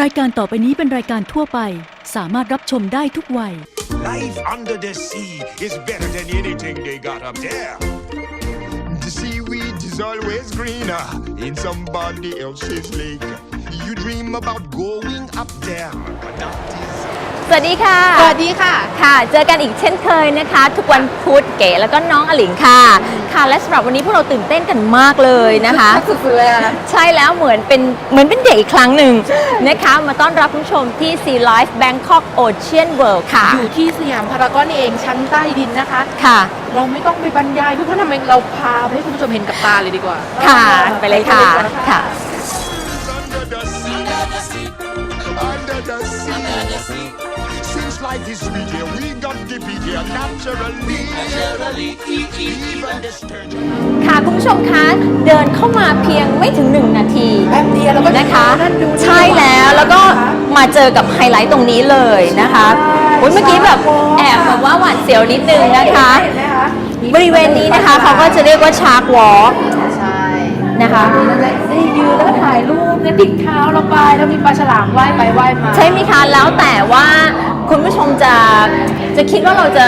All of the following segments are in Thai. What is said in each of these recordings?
รายการต่อไปนี้เป็นรายการทั่วไป สามารถรับชมได้ทุกวัย Life under the sea is better than anything they got up there. The seaweed is always greener in somebody else's lake. You dream about going up there, but that is. สวัสดีค่ะ สวัสดีค่ะ ค่ะ เจอกันอีกเช่นเคยนะคะ ทุกวันพุธเก๋แล้วก็น้องอลิงค่ะ ค่ะ และสำหรับวันนี้พวกเราตื่นเต้นกันมากเลยนะคะสุดๆเลยค่ะ ใช่แล้วเหมือนเป็นเหมือนเป็นเด็กอีกครั้งหนึ่งนะคะ มาต้อนรับผู้ชมที่ Sea Life Bangkok Ocean World ค่ะ อยู่ที่สยามพารากอนนี่เองชั้นใต้ดินนะคะ ค่ะ เราไม่ต้องไปบรรยายเพื่อนๆทำไมเราพาไปให้คุณผู้ชมเห็นกับตาเลยดีกว่าค่ะ ไปเลยค่ะ ค่ะ Under the sea. Under the sea. Since life is sweet here, we got to be here naturally. Even the sturgeon. ค่ะคุณผู้ชมคะเดินเข้ามาเพียงไม่ถึง 1 นาทีแป๊บเดียวเราก็นะคะนั่นดูนี่ใช่แล้วแล้วก็มาเจอกับไฮไลท์ตรงนี้เลยนะคะอุ๊ยเมื่อกี้แบบแอบแบบว่าหวานเสียวนิดนึงนะคะเห็นไหมคะ บริเวณนี้นะคะเขาก็จะเรียกว่าชาร์กวอล์กใช่นะคะเราจะได้ยืน มีปลาฉลามว่ายไปว่ายมา ใช่ไหมคะแล้วแต่ว่าคุณผู้ชมจะจะคิดว่าเราจะ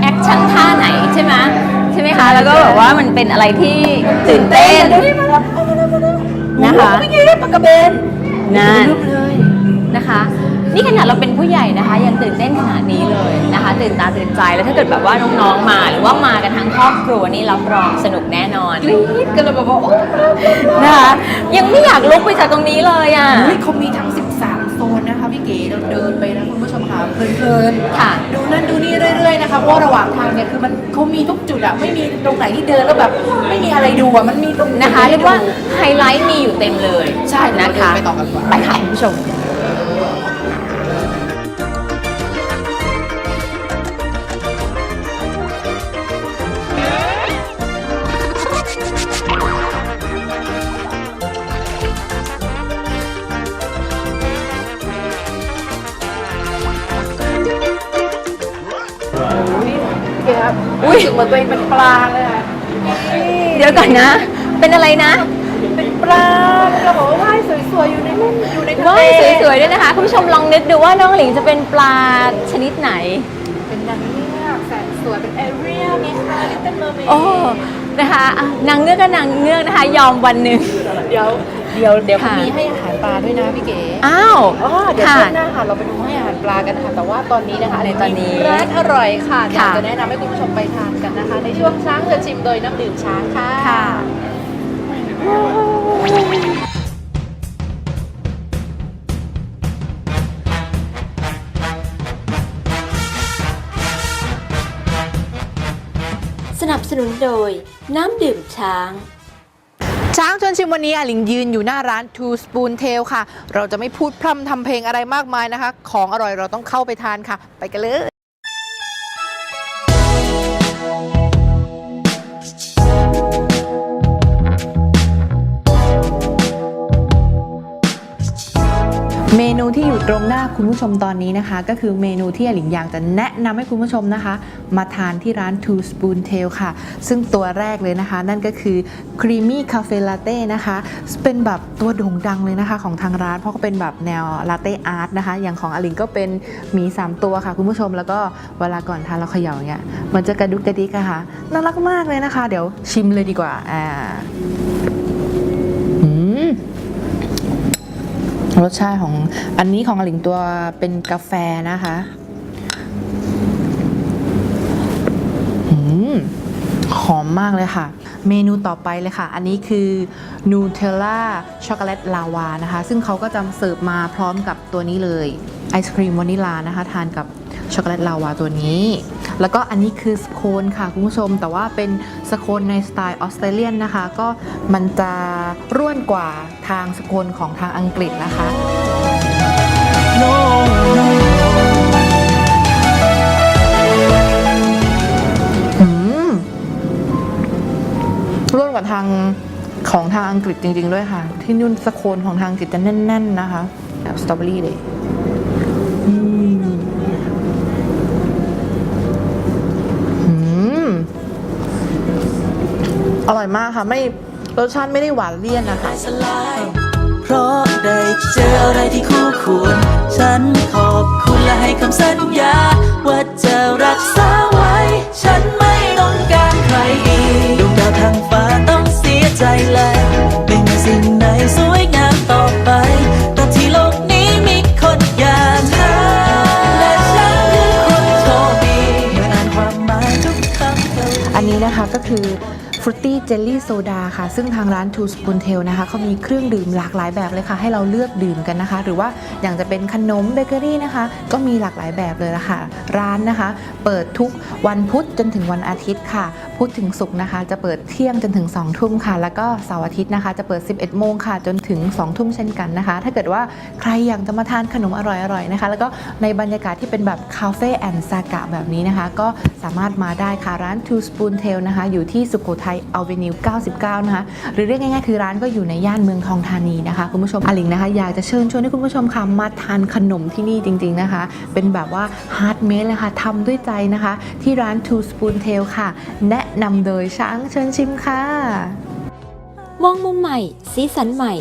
แอคชั่นท่าไหนใช่ไหมใช่ไหมคะแล้วก็แบบว่ามันเป็นอะไรที่ตื่นเต้นดูนี่มาแล้วนะคะไม่ไงได้ปลากระเบนนั่นรูปเลยนะคะ นี่ขนาดเราเป็นผู้ใหญ่นะคะ ยังตื่นเต้นขนาดนี้เลยนะคะ ตื่นตาตื่นใจแล้วถ้าเกิดแบบว่าน้องๆมาหรือว่ามากันทั้งครอบครัวนี่รับรองสนุกแน่นอนกรี๊ดกันเลยแบบว่าโอ้นะคะยังไม่อยากลุกไปจากตรงนี้เลยอะเฮ้ยเขามีทั้ง พี่เก๋เราเดินไปนะคุณผู้ชมค่ะเพลินๆค่ะ ดูนั่นดูนี่เรื่อยๆนะคะเพราะว่าระหว่างทางเนี่ยคือมันเขามีทุกจุดอะไม่มีตรงไหนที่เดินแล้วแบบไม่มีอะไรดูอะมันมีตรงนะคะให้เรียกดูว่าไฮไลท์มีอยู่เต็มเลยใช่นะคะเดี๋ยวเราเดินไปต่อกันดีกว่าไปค่ะคุณผู้ชม เหมือนตัวเองเป็นปลาเลยค่ะเดี๋ยวก่อนนะ เป็นอะไรนะเป็นปลาเราบอกว่าว่ายสวยๆอยู่ในนุ่นอยู่ในทะเลว่ายสวยๆด้วยนะคะ คุณผู้ชมลองนึกดูว่าน้องหลิงจะเป็นปลาชนิดไหนเป็นนางเงือกแสนสวยเป็นแอเรียลมีค่ะลิตเติ้ลเมอร์เมดโอ้ นะคะอะนางเงือกก็นางเงือกนะคะ ยอมวันหนึ่ง เดี๋ยว เดี๋ยวเดี๋ยวค่ะ มีให้อาหารปลาด้วยนะพี่เก๋อ้าว อ๋อเดี๋ยวค่ะช่วงหน้าค่ะเราไปดูให้อาหารปลากันค่ะ แต่ว่าตอนนี้นะคะในตอนนี้มีร้านอร่อยค่ะอยากค่ะ จะแนะนำให้คุณผู้ชมไปทานกันนะคะ ในช่วงช้างจะชิมโดยน้ำดื่มช้างค่ะ ค่ะ สนับสนุนโดย น้ำดื่มช้าง ช้างชวนชิมวันนี้อาหลิงยืนอยู่หน้าร้าน Two Spoon Tail ค่ะ เราจะไม่พูดพร่ำทำเพลงอะไรมากมายนะคะ ของอร่อยเราต้องเข้าไปทานค่ะ ไปกันเลย เมนูที่อยู่ตรงหน้าคุณผู้ชมตอนนี้นะคะ ก็คือเมนูที่อหลิงอยากจะแนะนำให้คุณผู้ชมนะคะ มาทานที่ร้าน Two Spoon Tail ค่ะ ซึ่งตัวแรกเลยนะคะ นั่นก็คือ Creamy Cafe Latte นะคะ เป็นแบบตัวโด่งดังเลยนะคะของทางร้าน เพราะก็เป็นแบบแนวลาเต้อาร์ตนะคะ อย่างของอลิงก็เป็นหมี 3 ตัวค่ะ คุณผู้ชมแล้วก็เวลาก่อนทานเราเขย่าเนี่ยมันจะกระดุกกระดิกอะค่ะน่ารักมากเลยนะคะ เดี๋ยวชิมเลยดีกว่าอ่า รสชาติของอันนี้ของอลิงตัวเป็นกาแฟนะคะอืมหอ มากเลยค่ะ เมนูต่อไปเลยค่ะ อันนี้คือนูเทลล่าช็อกโกแลตลาวานะคะ ซึ่งเขาก็จะเสิร์ฟมาพร้อมกับตัวนี้เลยไอศครีมวานิลานะคะ ทานกับช็อกโกแลตลาวาตัวนี้ แล้วก็อันนี้คือสโคนค่ะ คุณผู้ชม แต่ว่าเป็นสโคนในสไตล์ออสเตรเลียนนะคะ ก็มันจะร่วนกว่าทางสโคนของทางอังกฤษนะคะอื ร่วนกว่าทางของทางอังกฤษจริง ๆ ด้วยค่ะ ที่นุ่นสโคนของทางอังกฤษจะแน่น ๆ นะคะแบบสตรอเบอรี่เลยอืมอร่อยมากค่ะ ไม่รสชาติไม่ได้หวานเลี่ยนนะคะเพราะได้เจออะไรที่คู่ควร ฉันขอบคุณและให้คำสัญญา ว่าจะรักษาไว้ ฉันไม่ต้องการใครอีกางฟ้าต้องเสียใจและไม่มีสิ่งไหนสวยงามต่อไปตราบที่โลกนี้มีคนอย่างเธอและฉันคือคนโชคดีเมื่ออ่านความหมายทุกคำเธออันนี้นะคะก็คือฟรุตตี้เจลลี่โซดาค่ะ ซึ่งทางร้าน Two Spoon Tail นะคะเขามีเครื่องดื่มหลากหลายแบบเลยค่ะ ให้เราเลือกดื่มกันนะคะ หรือว่าอย่างจะเป็นขนมเบเกอรี่นะคะ ก็มีหลากหลายแบบเลยละค่ะ ร้านนะคะ เปิดทุกวันพุธจนถึงวันอาทิตย์ค่ะพุธถึงศุกร์นะคะ จะเปิดเที่ยงจนถึง 2 ทุ่มค่ะ แล้วก็เสาร์อาทิตย์นะคะ จะเปิด 11 โมงค่ะ จนถึง 2 ทุ่มเช่นกันนะคะ ถ้าเกิดว่าใครอยากจะมาทานขนมอร่อยๆนะคะ แล้วก็ในบรรยากาศที่เป็นแบบคาเฟ่แอนด์ซากะแบบนี้นะคะ ก็สามารถมาได้ค่ะ ร้าน Two Spoon Tail นะคะ อยู่ที่สุโขทัยอเวนิว 99 นะคะ หรือเรียกง่ายๆ คือร้านก็อยู่ในย่านเมืองทองธานีนะคะคุณผู้ชมอลิงนะคะ อยากจะเชิญชวนให้คุณผู้ชมค่ะมาทานขนมที่นี่จริง ๆนะคะ เป็นแบบว่าฮาร์ดเมดเลยค่ะทำด้วยใจนะคะ ที่ร้าน Two Spoon Tail ค่ะแนะนำโดยช้างเชิญชิมค่ะ มองมุมใหม่ สีสันใหม่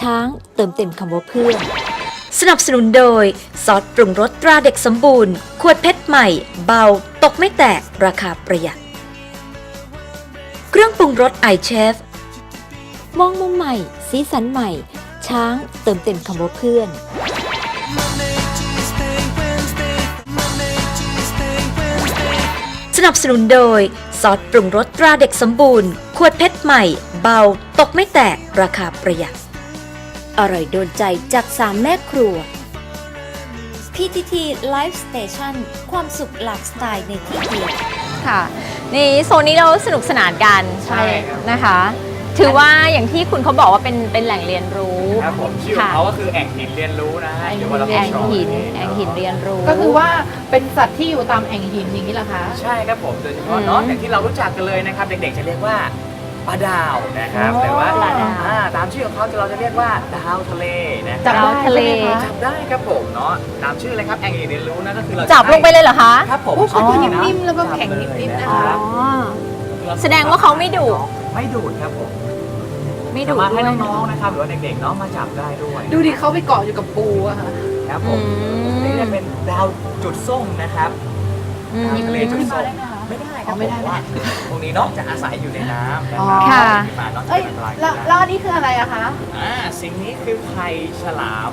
ช้างเติมเต็มคำว่าเพื่อนสนับสนุนโดย ซอสปรุงรสตราเด็กสมบูรณ์ ขวดเพชรใหม่ เบา ตกไม่แตก ราคาประหยัด เครื่องปรุงรสไอเชฟมองมุมใหม่ สีสันใหม่ ช้างเติมเต็มคำว่าเพื่อน สนับสนุนโดย ซอสปรุงรสตราเด็กสมบูรณ์ ขวดเพชรใหม่ เบา ตกไม่แตก ราคาประหยัด อร่อยโดนใจจากสามแม่ครัว PTT Live Station ความสุขหลากสไตล์ในที่เดียว ค่ะนี่โซนนี้เราสนุกสนานกันใช่ครับ นะคะ ถือว่าอย่างที่คุณเขาบอกว่าเป็นเป็นแหล่งเรียนรู้ ครับผมชื่อของเขาก็คือแอ่งหินเรียนรู้นะฮะหรือว่าเราแองหินเรียแองหินเรียนรู้ ก็คือว่าเป็นสัตว์ที่อยู่ตามแอ่งหินอย่างนี้เหรอคะ ใช่ครับผมโดยเฉพาะเนาะอย่างที่เรารู้จักกันเลยนะครับ เด็กๆจะเรียกว่าปลาดาวนะครับอ๋อหรือว่าปลาดาว อ่ตามชื่อของเขาเราจะเรียกว่าดาวทะเลนะคจัรับบได้ทะเล ใช่ไหมคะจับได้ครับผมเนาะตามชื่อเลยครับแอ่งหินเรียนรู้นะก็คือเราจับลงไปเลยเหรอคะ ครับผมโอ้เขาตัวใช่นิ่มๆแล้วก็จับแข็งเลยนิ่มๆนะคคะรับแสดงว่าเขาไม่ดุ ไม่ดูดครับผมไม่ดุสามารถให้ด้วยน้องๆนะครับหรือว่าเด็กๆเนาะมาจับได้ด้วยดูดิเขาไปเกาะอยู่กับปูอะค่ะ ครับผอืมนี่จะมเป็นดาวจุดส้มนะครับ อืมดาวทะเลจุดขึ้นส้มามได้ไหมคะไม่ได้คอ๋รัอบไม่ได้ผมว่าพวกนี้เนาะจะอาศัยอยู่ในน้ำนะอ๋คอรัค่ะ ที่มาเนาะจะเอ้ยเป็นอันตรายแล้วได้แล้วอันนี้คืออะไรอะคะอ่าสิ่งนี้คือไข่ฉลาม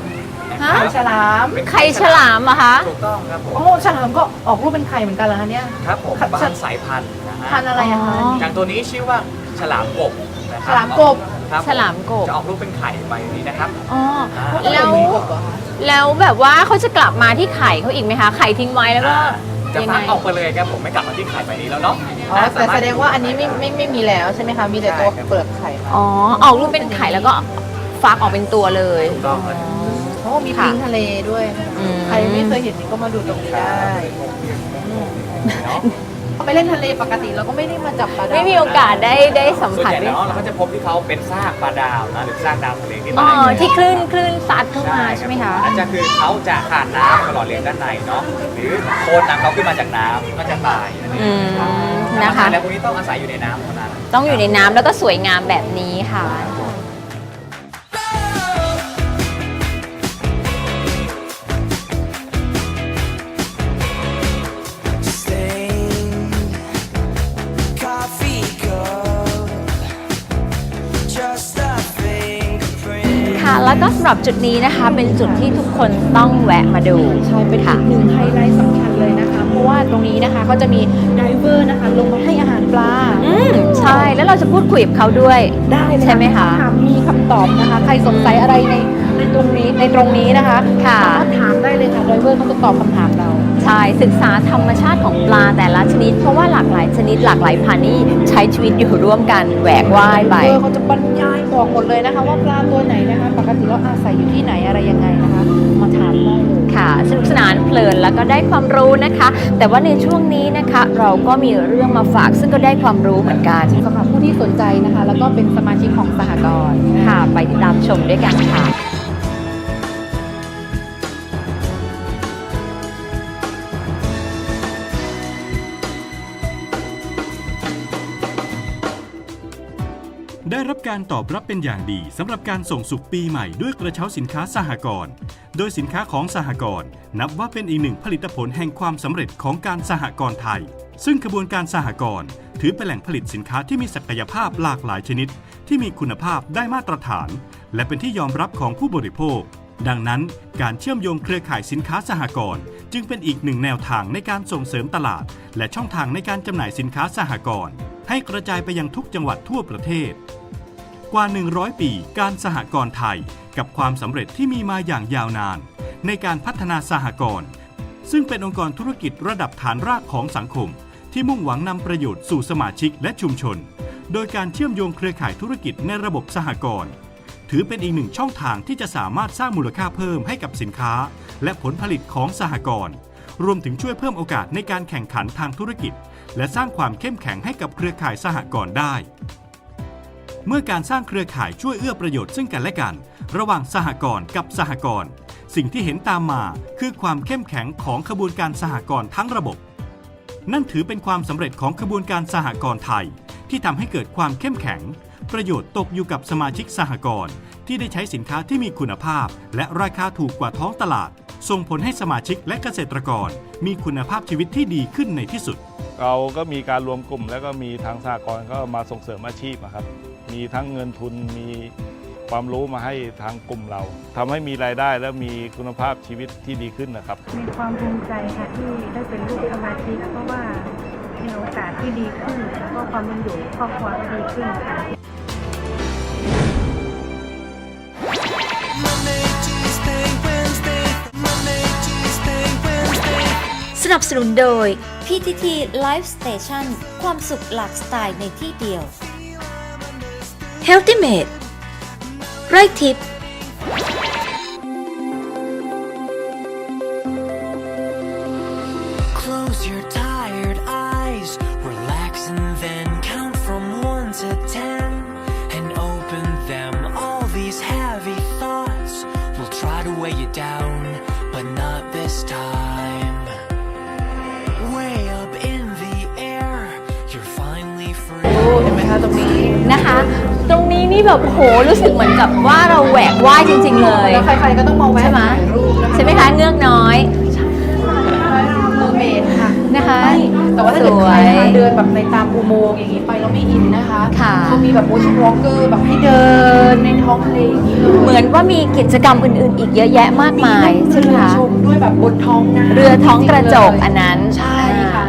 นะคฮะรับฉลามเป็นไข่ฉลามเหรอะคะ ถูกต้องครับผมโอ้ฉลามก็ออกรูปเป็นไข่เหมือนกันเหรอคะเนี่ย ครับผมครับบางสายพันธุ์นะฮะพันธุ์อะไรอะคะ อ๋อ อย่างตัวนี้ชื่อว่า ฉลามกบนะคฉรับลามกบ ครับฉลามกบ จะออกรูปเป็นไข่ใบนี้นะครับ อ๋ออ่าแล้วมีกบเหรอคะแล้วแบบว่าเขาจะกลับมาที่ไข่เขาอีกไหมคะ ไข่ทิ้งไว้แล้วก็อ่าจะยังฟัไงกออกไปเลยครับผมไม่กลับมาที่ไข่ใบนี้แล้วเนาะอ๋อแต่แสดงว่าอันนี้ไม่ไม่ไม่มีแล้วใช่ไหมคะ มีแต่ตัวเปลือกไข่มาอ๋อออกรูปเป็นไข่แล้วก็ฟักออกเป็นตัวเลย ถูกต้องเลยโอ้มีปิ้งทะเลด้วย อืม ใครไม่เคยเห็นนี่ก็มาดูตรงนี้ได้ ไปเล่นทะเลปกติเราก็ไม่ได้มาจับปลาดาวไม่มีโอกาสได้ได้สัมส่วนผัสใหญ่ด้วยแล้วเราก็จะพบที่เขาเป็นซากปลาดาวนะหรือซากดาวทะเลที่อ๋ตาอยที่คลื่นคลื่นซัดเข้ามาใช่ไหมคะอาจจะคือเขาจะขาดน้ำมาหล่อเลี้ยงด้านในเนาะหรือโคนน้ำเขาขึ้นมาจากน้ำก็จะตายนั่นเองอืมครับนะคะ แล้วพวกนี้ต้องอาศัยอยู่ในน้ำเท่านั้น ต้องอยู่ในน้ำแล้วก็สวยงามแบบนี้ค่ะ Coffee ก็สำหรับจุดนี้นะคะ เป็นจุดที่ทุกคนต้องแวะมาดูใช่เป็นค่ะอีกหนึ่งไฮไลท์สำคัญเลยนะคะ เพราะว่าตรงนี้นะคะเขาจะมีไดเวอร์นะคะ ลงมาให้อาหารปลา อืมใช่แล้วเราจะพูดคุยกับเขาด้วยได้เลยใช่ไหมคะ ถามมีคำตอบนะคะ ใครสงสัยอะไรในในตรงนี้ในตรงนี้นะคะค่ะ สามารถถามได้เลยค่ะไดเวอร์เขาจะตอบคำถามเรา ใช่ศึกษาธรรมชาติของปลาแต่ละชนิด เพราะว่าหลากหลายชนิดหลากหลายพันธุ์นี่ใช้ชีวิตอยู่ร่วมกันแหวกว่ายไป เออเขาจะบรรยายบอกหมดเลยนะคะว่าปลาตัวไหนนะคะ ปกติแล้วอาศัยอยู่ที่ไหนอะไรยังไงนะคะ มาถามได้เลย ค่ะสนุกสนานเพลินแล้วก็ได้ความรู้นะคะ แต่ว่าในช่วงนี้นะคะ เราก็มีเรื่องมาฝากซึ่งก็ได้ความรู้เหมือนกันสำหรับผู้ที่สนใจนะคะ แล้วก็เป็นสมาชิกของสหกรณ์ ค่ะ ไปติดตามชมด้วยกันค่ะ รับการตอบรับเป็นอย่างดีสำหรับการส่งสุขปีใหม่ด้วยกระเช้าสินค้าสหกรณ์ โดยสินค้าของสหกรณ์นับว่าเป็นอีกหนึ่งผลิตผลแห่งความสำเร็จของการสหกรณ์ไทย ซึ่งขบวนการสหกรณ์ถือเป็นแหล่งผลิตสินค้าที่มีศักยภาพหลากหลายชนิด ที่มีคุณภาพได้มาตรฐาน และเป็นที่ยอมรับของผู้บริโภค ดังนั้น การเชื่อมโยงเครือข่ายสินค้าสหกรณ์จึงเป็นอีกหนึ่งแนวทางในการส่งเสริมตลาด และช่องทางในการจำหน่ายสินค้าสหกรณ์ให้กระจายไปยังทุกจังหวัดทั่วประเทศ กว่า 100 ปี การสหกรณ์ไทย กับความสำเร็จที่มีมาอย่างยาวนาน ในการพัฒนาสหกรณ์ซึ่งเป็นองค์กรธุรกิจระดับฐานรากของสังคม ที่มุ่งหวังนำประโยชน์สู่สมาชิกและชุมชน โดยการเชื่อมโยงเครือข่ายธุรกิจในระบบสหกรณ์ถือเป็นอีกหนึ่งช่องทางที่จะสามารถสร้างมูลค่าเพิ่มให้กับสินค้า และผลผลิตของสหกรณ์รวมถึงช่วยเพิ่มโอกาสในการแข่งขันทางธุรกิจ และสร้างความเข้มแข็งให้กับเครือข่ายสหกรณ์ได้ เมื่อการสร้างเครือข่ายช่วยเอื้อประโยชน์ซึ่งกันและกัน ระหว่างสหกรณ์กับสหกรณ์สิ่งที่เห็นตามมาคือความเข้มแข็งของขบวนการสหกรณ์ทั้งระบบ นั่นถือเป็นความสำเร็จของขบวนการสหกรณ์ไทย ที่ทำให้เกิดความเข้มแข็ง ประโยชน์ตกอยู่กับสมาชิกสหกรณ์ที่ได้ใช้สินค้าที่มีคุณภาพ และราคาถูกกว่าท้องตลาด ส่งผลให้สมาชิกและเกษตรกร มีคุณภาพชีวิตที่ดีขึ้นในที่สุด เราก็มีการรวมกลุ่ม แล้วก็มีทางสหกรณ์ก็มาส่งเสริมอาชีพอะครับ มีทั้งเงินทุนมีความรู้มาให้ทางกลุ่มเราทำให้มีรายได้และมีคุณภาพชีวิตที่ดีขึ้นนะครับ มีความภูมิใจค่ะที่ได้เป็นลูกสมาชิกเพราะว่ามีโอกาสที่ดีขึ้น แล้วก็ความเป็นอยู่ครอบครัวก็ดีขึ้นค่ะสนับสนุนโดย PTT Live Station ความสุขหลากสไตล์ในที่เดียว Healthy Made ไร่ทิพย์ ตรงนี้นี่แบบโหรู้สึกเหมือนกับว่าเราแหวกว่ายจริง ๆ เลย แล้วใครๆก็ต้องมาแวะใช่ไหมถ่ายรูปนะคะใช่ไหมคะเงือกน้อยเมอร์เมดค่ะ นะคะ แต่ว่าถ้าเกิดสใควรยนะคะเดินแบบในตามอุโมงค์อย่างนี้ไปแล้วไม่อินนะคะค่ะเขามีแบบ motion walker แบบให้เดินในท้องทะเลอย่างนี้เลยเหมือนว่ามีกิจกรรมอื่น ๆ อีกเยอะแยะมากมายใช่ไหมเรือคะ ชมด้วยแบบบนท้องน้ำเรือท้องกระจกอันนั้น ใช่ค่ะ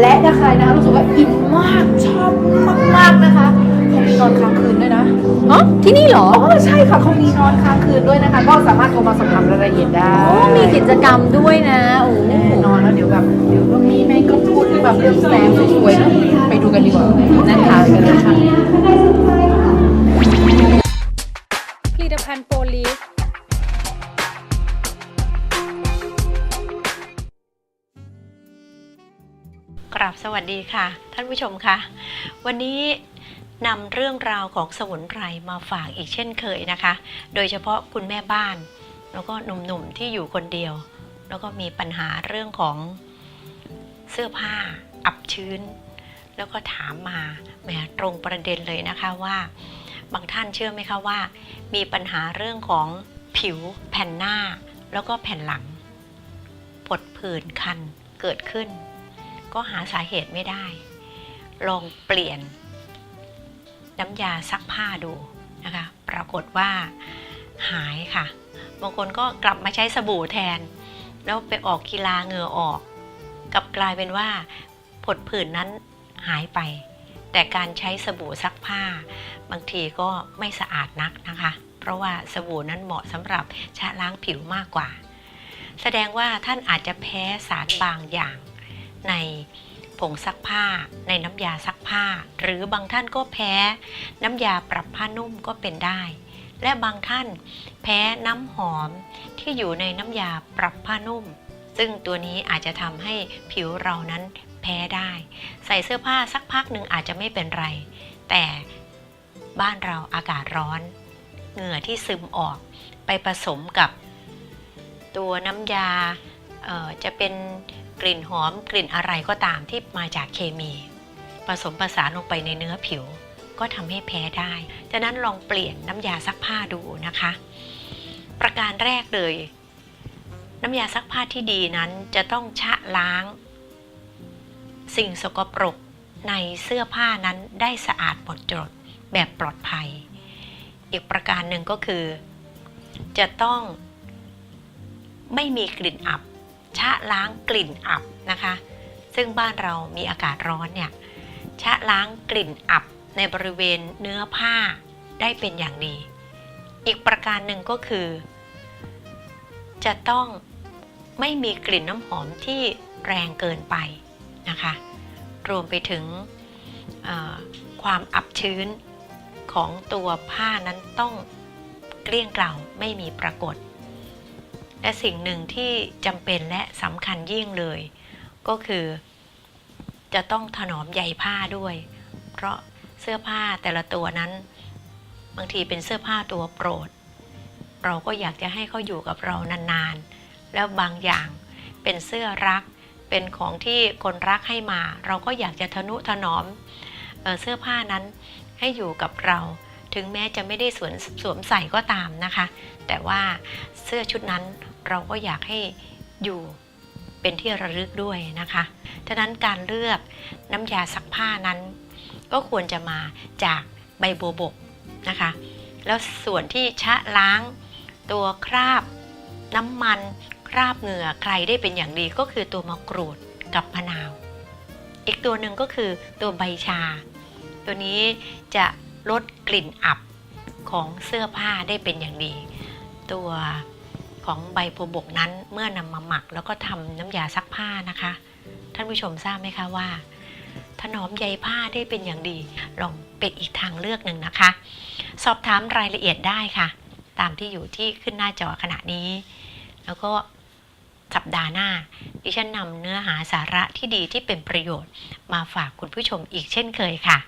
และถ้าใครนะคะรู้สึกว่าอินมากชอบมากๆนะคะเขามี นอนค้างคืนด้วยนะอ๋อที่นี่เหรอ อ๋อใช่ค่ะเขามีนอนค้างคืนด้วยนะคะ ก็สามารถโทรมาสอบถามรายละเอียดได้อ๋อมีกิจกรรมด้วยนะ โอ้โหแน่นอนแล้วเดี๋ยวแบบเดี๋ยวก็มีแม่ก็พูดถึงแบบเรื่องแสงสวยๆเนอะไปดูกันดีกว่านะคะไปกันเลยค่ะผลิตภัณฑ์โปลีฟกราบสวัสดีค่ะ ท่านผู้ชมคะวันนี้ นำเรื่องราวของสมุนไพรมาฝากอีกเช่นเคยนะคะ โดยเฉพาะคุณแม่บ้าน แล้วก็หนุ่มๆที่อยู่คนเดียว แล้วก็มีปัญหาเรื่องของเสื้อผ้า อับชื้น แล้วก็ถามมาแหมตรงประเด็นเลยนะคะว่า บางท่านเชื่อไหมคะว่า มีปัญหาเรื่องของผิวแผ่นหน้า แล้วก็แผ่นหลังผดผื่นคันเกิดขึ้น ก็หาสาเหตุไม่ได้ ลองเปลี่ยน น้ำยาซักผ้าดูนะคะ ปรากฏว่าหายค่ะ บางคนก็กลับมาใช้สบู่แทน แล้วไปออกกีฬาเหงื่อออก กลับกลายเป็นว่าผดผื่นนั้นหายไป แต่การใช้สบู่ซักผ้า บางทีก็ไม่สะอาดนักนะคะ เพราะว่าสบู่นั้นเหมาะสำหรับชะล้างผิวมากกว่า แสดงว่าท่านอาจจะแพ้สารบางอย่างใน ผงซักผ้า ในน้ำยาซักผ้า หรือบางท่านก็แพ้ น้ำยาปรับผ้านุ่มก็เป็นได้ และบางท่านแพ้น้ำหอมที่อยู่ในน้ำยาปรับผ้านุ่ม ซึ่งตัวนี้อาจจะทำให้ผิวเรานั้นแพ้ได้ ใส่เสื้อผ้าสักพักหนึ่งอาจจะไม่เป็นไร แต่บ้านเราอากาศร้อน เหงื่อที่ซึมออกไปผสมกับตัวน้ำยาจะเป็น กลิ่นหอมกลิ่นอะไรก็ตามที่มาจากเคมี ผสมผสานลงไปในเนื้อผิว ก็ทำให้แพ้ได้ฉะนั้นลองเปลี่ยนน้ำยาซักผ้าดูนะคะ ประการแรกเลย น้ำยาซักผ้าที่ดีนั้นจะต้องชะล้าง สิ่งสกปรกในเสื้อผ้านั้นได้สะอาดหมดจดแบบปลอดภัย อีกประการหนึ่งก็คือ จะต้องไม่มีกลิ่นอับ ชะล้างกลิ่นอับนะคะ ซึ่งบ้านเรามีอากาศร้อนเนี่ยชะล้างกลิ่นอับในบริเวณเนื้อผ้าได้เป็นอย่างดี อีกประการหนึ่งก็คือ จะต้องไม่มีกลิ่นน้ำหอมที่แรงเกินไปนะคะ รวมไปถึงความอับชื้นของตัวผ้านั้นต้องเกลี้ยงเกล่าไม่มีปรากฏ และสิ่งหนึ่งที่จำเป็นและสำคัญยิ่งเลย ก็คือ จะต้องถนอมใยผ้าด้วย เพราะเสื้อผ้าแต่ละตัวนั้น บางทีเป็นเสื้อผ้าตัวโปรด เราก็อยากจะให้เขาอยู่กับเรานานๆ แล้วบางอย่างเป็นเสื้อรัก เป็นของที่คนรักให้มา เราก็อยากจะทนุถนอมเออเสื้อผ้านั้นให้อยู่กับเราถึงแม้จะไม่ได้สวมสวมใส่ก็ตามนะคะ แต่ว่าเสื้อชุดนั้น เราก็อยากให้อยู่เป็นที่ระลึกด้วยนะคะ ฉะนั้นการเลือกน้ำยาซักผ้านั้น ก็ควรจะมาจากใบบัวบกนะคะ แล้วส่วนที่ชะล้าง ตัวคราบ น้ำมันคราบเหงื่อใครได้เป็นอย่างดีก็คือตัวมะกรูดกับมะนาว อีกตัวหนึ่งก็คือตัวใบชา ตัวนี้จะลดกลิ่นอับของเสื้อผ้าได้เป็นอย่างดี ตัว ของใบบัวบกนั้นเมื่อนำมาหมักแล้วก็ทำน้ำยาซักผ้านะคะ ท่านผู้ชมทราบไหมคะว่า ถนอมใยผ้าได้เป็นอย่างดี ลองเป็นอีกทางเลือกหนึ่งนะคะ สอบถามรายละเอียดได้ค่ะ ตามที่อยู่ที่ขึ้นหน้าจอขณะนี้ แล้วก็สัปดาห์หน้า ดิฉันนำเนื้อหาสาระที่ดีที่เป็นประโยชน์ มาฝากคุณผู้ชมอีกเช่นเคยค่ะ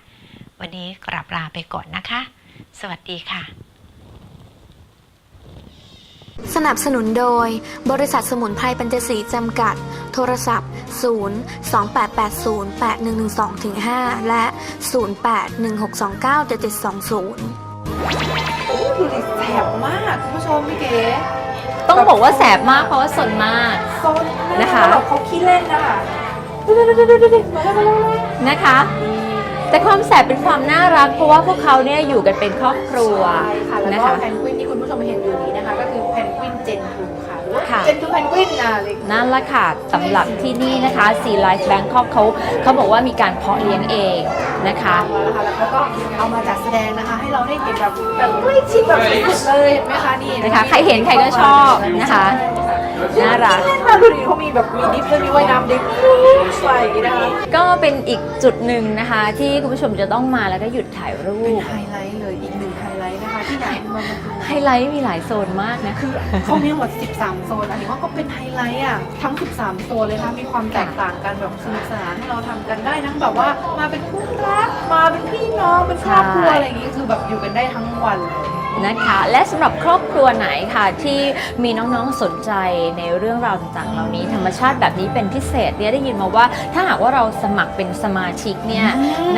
วันนี้กราบลาไปก่อนนะคะ สวัสดีค่ะ สนับสนุนโดย บริษัทสมุนไพรปัญจศรีจำกัด โทรศัพท์ 0 2880 8112 5 และ 08 1629 7720 โอ้ดูดิแสบมากคุณผู้ชมพี่เก๋ต้องบอกว่าแสบมากเพราะว่าสนมากโซนมากนะคะ แบบเขาขี้เล่นนะคะนะคะ แต่ความแสบเป็นความน่ารัก เพราะว่าพวกเขาเนี่ยอยู่กันเป็นครอบครัวใช่ค่ะแล้วนะก็คะ แพนกวินที่คุณผู้ชมเห็นอยู่นี้นะคะ เจนทูค่ะหรือว่าค่ะ เจนทูแพนกวินอะเลยนั่นแหละค่ะสำหรับที่นี่นะคะซีไลฟ์แบงคอกเขาเขาบอกว่ามีการเพาะเลี้ยงเองนะคะแล้วนะคะแล้วเขาก็เอามาจัดแสดงนะคะให้เราได้เห็นแบบแบบใกล้ชิดแบบสุดๆเลยเห็นไหมคะนี่นะคะใครเห็นใครก็ชอบนะคะ น่ารักเล่นมาดูดิเขามีแบบมีดิฟด้วยมีว่ายน้ำดิฟสวยอย่างนี้นะคะก็เป็นอีกจุดหนึ่งนะคะ ที่คุณผู้ชมจะต้องมาแล้วก็หยุดถ่ายรูเป็นปไฮไลท์เลยอีกหนึ่งไฮไลท์นะคะที่อยากให้มาดูไฮไลท์มีหลายโซนมากนะ คือเขามีทั้งหมด 13 โซน อันนี้ว่าก็เป็นไฮไลท์อะ ทั้ง 13 โซนเลยนะคะมีความแตกต่างกันแบบสนุกสนานให้เราทำกันได้ทั้งแบบว่ามาเป็นคู่รัก มาเป็นพี่น้อง เป็นครอบครัวใช่ อะไรอย่างงี้ คือแบบอยู่กันได้ทั้งวันเลย นะคะ และสำหรับครอบครัวไหนค่ะที่มีน้องๆสนใจในเรื่องราวต่างๆ เหล่านี้ธรรมชาติแบบนี้เป็นพิเศษเนี่ยได้ยินมาว่า ถ้าหากว่าเราสมัครเป็นสมาชิกเนี่ย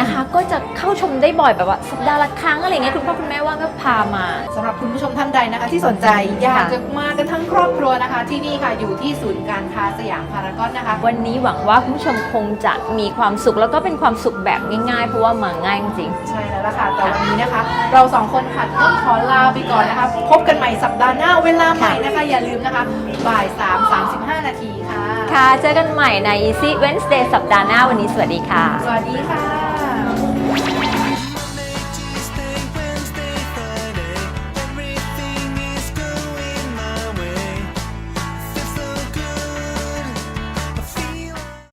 นะคะ ก็จะเข้าชมได้บ่อยแบบว่าสัปดาห์ละครั้งอะไรเงี้ยคุณพ่อคุณแม่ว่างก็พามา สำหรับคุณผู้ชมท่านใดนะคะที่สนใจอยากจะมากันทั้งครอบครัวนะคะ ที่นี่ค่ะอยู่ที่ศูนย์การค้าสยามพารากอนนะคะ วันนี้หวังว่าคุณผู้ชมคงจะมีความสุขแล้วก็เป็นความสุขแบบง่ายๆ เพราะว่ามาง่ายจริงใช่แล้วล่ะค่ะแต่วันนี้นะคะ เราสองคนค่ะต้องขอลาไปก่อนนะคะ พบกันใหม่สัปดาห์หน้าเวลาใหม่นะคะ อย่าลืมนะคะบ่าย3 35 นาทีค่ะๆค่ะ เจอกันใหม่ใน Easy Wednesday สัปดาห์หน้าวันนี้สวัสดีค่ะ สวัสดีค่ะ